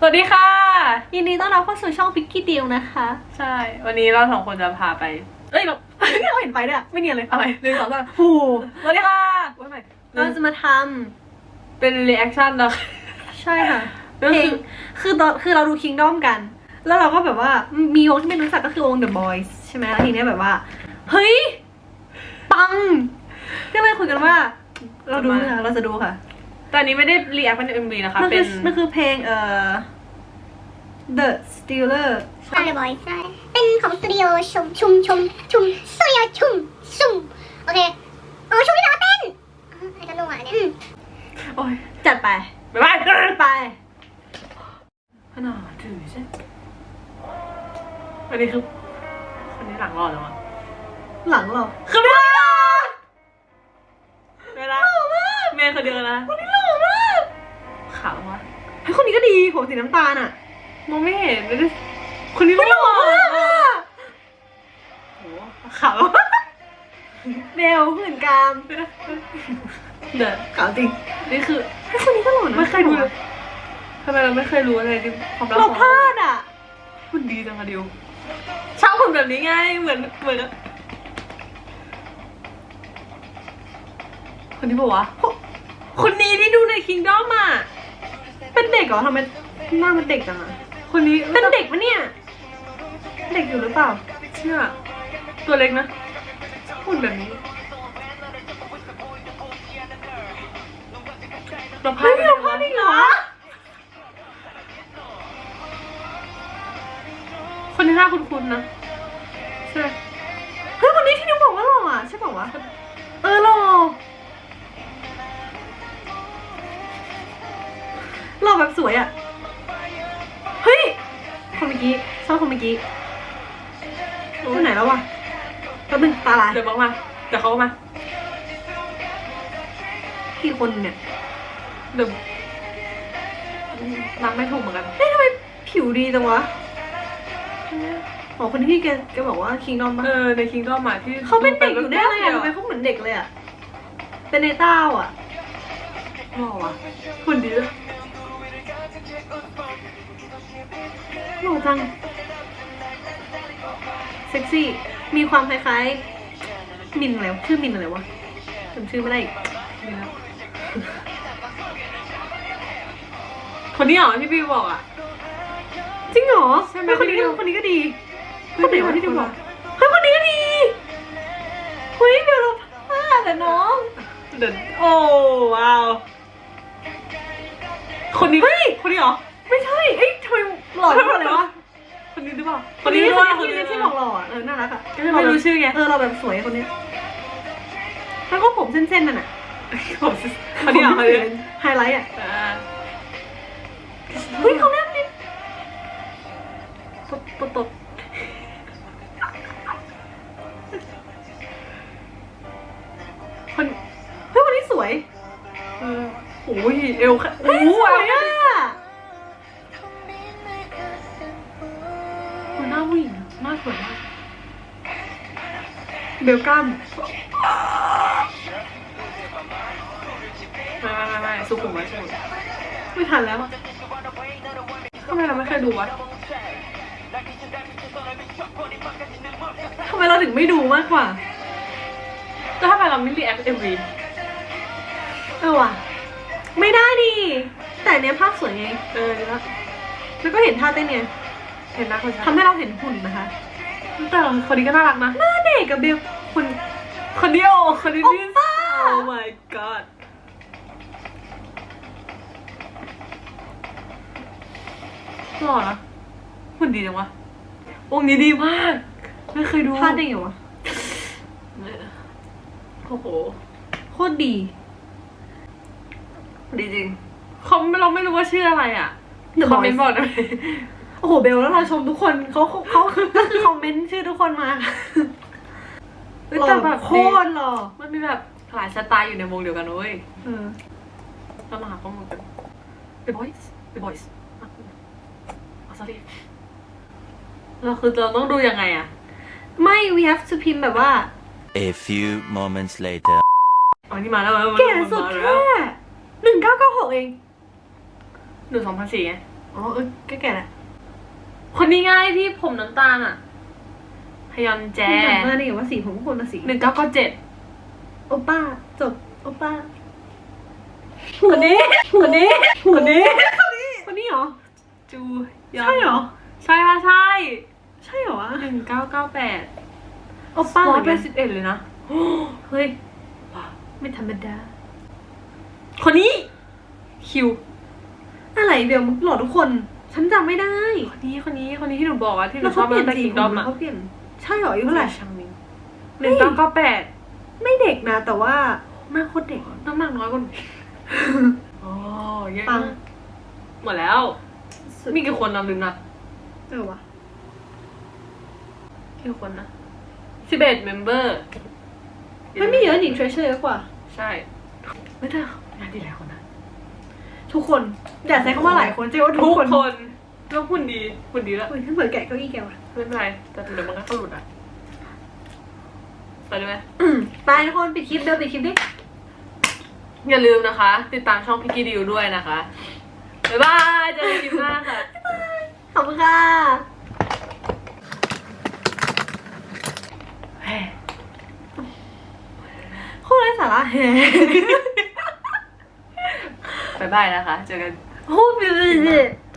สวัสดีค่ะ ยินดีต้อนรับเข้าสู่ช่องพิกกี้ดิวนะคะ ใช่ วันนี้เราสองคนจะพาไป เอ้ยเรา เราเห็นไฟด้วยอะไม่เนียนเลยอะไรหนึ่งสองสามโอ้โหสวัสดีค่ะว่าใหม่เราจะมาทเป็นรีแอคชั่นนะำใช่ค่ะก็เพลคืงอคือตอนคือเราดูคิงดอมกัน แล้วเราก็แบบว่ามีวงที่เป็นรู้จักก็คือวง The Boys ใช่ไหมแล้วทีเนี้ยแบบว่า เฮ้ย ปัง ก็เลยคุยกันว่า เราดูค่ะเราจะดูค่ะ ตอนนี้ไม่ได้รีแอคเป็นเอ็มวีนะคะ มันเป็คือนมันคือเพลงเอ่อ The Stealer ใช่บอยใช่เป็นของสตูดิโอชุมชุมชุมชุมสตูดิโอชุมชุมโอเคอ๋อชุมที่แปลว่าเต้นอ๋อไอ้กระโหลกอะเนี่ยโอ้ยจัดไป บ๊ายบายไป ขนาดถือใช่อันนี้คือคนนี้หลังรอดแล้วอะหลังเราคือไม่ได้เวลาเมย์คนเดียวนะคนนี้หล่อมากขาววะเฮ้ยคนนี้ก็ดีผมสีน้ำตาลอะมองไม่เห็นเลยคนนี้หล่อหล่อมากอะโอ้โหขาวเบลหื่นกามเดี๋ยวขาวจริงนี่คือเฮ้ยคนนี้ก็หล่อนะไม่เคยดูเลยทำไมเราไม่เคยรู้อะไรที่ความรักเราของพลาดอะคุณดีจังอะดิวชอบคนแบบนี้ไงเหมือนเหมือนกับคนนี้บอกว่าคนนี้ที่ดูในคิงดอมอะ เป็นเด็กเหรอทำไมหน้ามันเด็กจังอะคนนี้เป็นเด็กปะเนี่ย เด็กอยู่หรือเปล่า เชื่อ ตัวเล็กนะหุ่นแบบนี้เราพลาเฮ้ดยไปเราแล้วพลาดอีกเหรอ คนที่หน้าคุ้นๆนะใช่ไหมเฮ้ยคนนี้ที่นิวบอกว่าหล่ออะใช่เปล่าวะ ล่อแบบสวยอะเฮ้ย คนเมื่อกี้ชอบคนเมื่อกี้คนไหนแล้ววะแป๊บนึงตาลายเดี๋ยวบอกมาเดี๋ยวเขาก็มากี่คนเนี่ยเดี๋ยวนับไม่ถูกเหมือนกันเฮ้ยทำไมผิวดีจังวะอ๋อคนที่แกแกบอกว่าคิงดอมปะเออในคิงดอมมาที่เขาเป็นเด็กอยู่แน่เลยอะดูทำไมไปเขาเหมือนเด็กเลยอะเป็นในเต้าอะหล่อว่ะหุ่นดีด้วย หล่อจัง เซ็กซี่ มีความคล้ายๆมินอะไรวะชื่อมินอะไรวะจำชื่อไม่ได้อีกดีนะคนนี้เหรอที่พี่บอกอะ จริงเหรอใช่ไหมเฮ้ยคนนี้ก็คนนี้คนนี้ก็ดีเฮ้คยนไหนวะไม่ที่ได้ดูบอกคนละเฮ้ยคนนี้ก็ดี คนนี้เหรอ ไม่ใช่ เอ้ยทำไมหล่อจังเลยวะคนนี้หรือเปล่า คนนี้หรือคเปนล่านี้ที่ที่บอกหล่ออะเออ น่ารักอะก็ไม่รู้ชื่อไง เออ เราแบบสวยคนนี้แล้วก็ผมเส้นๆนั่นอะผมคนนี้เหรอคนนี้ไฮไลท์อะอ่าเฮ้ยเขาแนบนิดตบตบตบคนเฮ้ยคนนี้สวยเออโอ้ยเอวค่ะเฮ้ยโอ้สวย เบลกัมไม่ไม่ไม่ไม่สุขุมไว้สุขุมไม่ทันแล้วอะทำไมเราไม่เคยดูวะทำไมเราถึงไม่ดูมากกว่าแล้วทำไมเราไม่รีแอคเอ็มวีเออว่ะ ไม่ได้ดิ แต่อันเนี้ยภาพสวยไง เออดีละแล้วก็เห็นท่าเต้นไงเห็นหน้าคนชัดทำให้เราเห็นหุ่นนะคะ แต่คนนี้ก็น่ารักนะหน้าเด็ กกับเบลคนคนเดียวคนนี้โอนี่ป้า Oh my god หล่อนะหุ่นดีจังวะวงนี้ดีมาก ไม่เคยดูท่าเต้นไงวะโอ้โหโคตรดี ดีจริงเขาไม่เราไม่รู้ว่าชื่ออะไรอะ The คอมเมน Boys ต์บอกได้ไหมโอ้โหเบลแล้วเราชมทุกคนเขาเขาเขาก็คือคอมเมนต์ชื่อทุกคนมา เฮ้ยหล่แต่อแบบโคดีตรหล่อมันมีแบบหลายสไตล์อยู่ในวงเดียวกันเว้ยเออเรามาหาข้อมูลกัน The Boys The Boys อะอ๋อ sorry เราคือเราต้องดูยังไงอะไม่ we have to พิมพ์แบบว่า A few moments later. อ๋อนี่มาแล้วมาแล้วแก่สุดมาแค่แล้วหนึ่งเก้าเก้าหกเอง หนึ่งสองพันสี่ไงอ๋อเออแก่ๆแหละคนนี้ไง่ายที่ผมน้ำตาลอะฮ ยอนแจจำได้นี่ว่าสีผมก็คนละสีหนึ่งเก้าเก้าเจ็ดโอป้าจบโอป้าคนนี้คนนี้คนนี้คนนี้เหรอจูยนใช่เหรอใช่ค่ะใช่ใช่เหรอวะหนึ่งเก้าเก้าแปดโอป้าเหร้อมืยอนกันแปดสิบเอ็ดเลยนะเฮ้ยไม่ธรรมดา คนนี้ คิว อะไรเบลมึงหล่อทุกคน ฉันจำไม่ได้ คนนี้คนนี้คนนี้ที่หนูบอกอะที่หนูแล้วชอเขาบเปลี่ยนตั้งแต่สีคิงผดอมมแล้วอะเขาเปลี่ยน ใช่เหรออายุเท่าไหร่ช่างมิงหนึ่งเก้าเก้าแปดไม่เด็กนะ แต่ว่าหน้าโคตรเด็ก น้ำหนักน้อยกว่าหนูอ๋อเยอะปัง มากหมดแล้วมีกี่คนนะลืมนะเออวะกี่คนนะสิบเอ็ดเมมเบอร์ไม่มีเยอะหนิงเทรเชอร์เยอะกว่า ใช่ ไม่ได้งานดีหลายคนนะทุกคน อย่าใช้คำว่าหลายคนใช้ว่าทุทุกกคน คน ก็หุ่นดีหุ่นดีแล้วเฮ้ยฉันเปิดแกะเก้าอี้แกว่ะไม่เป็นไรแต่เดี๋ยวมันก็เข้าหลุดอะไปเลยไหมอืมไปทุกคนปิดคลิปเดินปิดคลิปดิอย่าลืมนะคะ ติดตามช่องพิกกี้ดิวด้วยนะคะบ๊ายบายเจอกันคลิปหน้าค่ะ ขอบคุณค่ะแหมโคตรไร้สาระแฮบ๊ายบายนะคะ เจอกัน โอ้ย